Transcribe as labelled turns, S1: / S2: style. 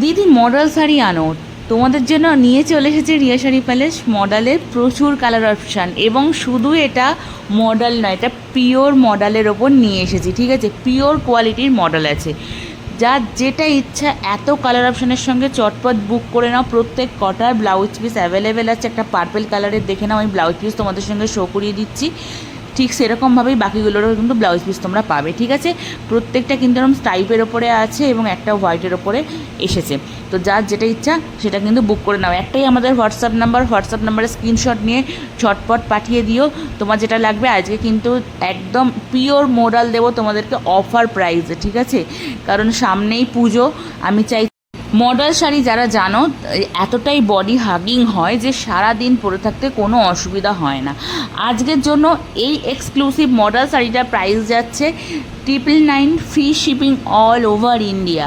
S1: দিদি মডেল শাড়ি আনো তোমাদের জন্য নিয়ে চলে এসেছে রিয়া শাড়ি প্যালেস মডেলের প্রচুর কালার অপশান এবং শুধু এটা মডেল নয়, এটা পিওর মডেলের ওপর নিয়ে এসেছি, ঠিক আছে? পিওর কোয়ালিটির মডেল আছে। যার যেটা ইচ্ছা এত কালার অপশানের সঙ্গে চটপট বুক করে নাও। প্রত্যেক কটার ব্লাউজ পিস অ্যাভেলেবেল আছে। একটা পার্পেল কালারের দেখে নাও, আমি ব্লাউজ পিস তোমাদের সঙ্গে শো করিয়ে দিচ্ছি। ঠিক সেরকমভাবেই বাকিগুলোরও কিন্তু ব্লাউজ পিস তোমরা পাবে, ঠিক আছে? প্রত্যেকটা কিন্তু এরকম স্টাইপের ওপরে আছে এবং একটা হোয়াইটের ওপরে এসেছে। তো যার যেটা ইচ্ছা, সেটা কিন্তু বুক করে নাও। একটাই আমাদের হোয়াটসঅ্যাপ নাম্বার হোয়াটসঅ্যাপ নাম্বারে স্ক্রিনশট নিয়ে ছটপট পাঠিয়ে দিও। তোমার যেটা লাগবে, আজকে কিন্তু একদম পিওর মোডাল দেবো তোমাদেরকে অফার প্রাইসে ঠিক আছে? কারণ সামনেই পুজো, আমি চাই মডেল শাড়ি যারা জানো, এতটাই বডি হাগিং হয় যে সারা দিন পরে থাকতে কোনো অসুবিধা হয় না। আজকের জন্য এই এক্সক্লুসিভ মডেল শাড়িটার প্রাইস যাচ্ছে triple nine free shipping all over India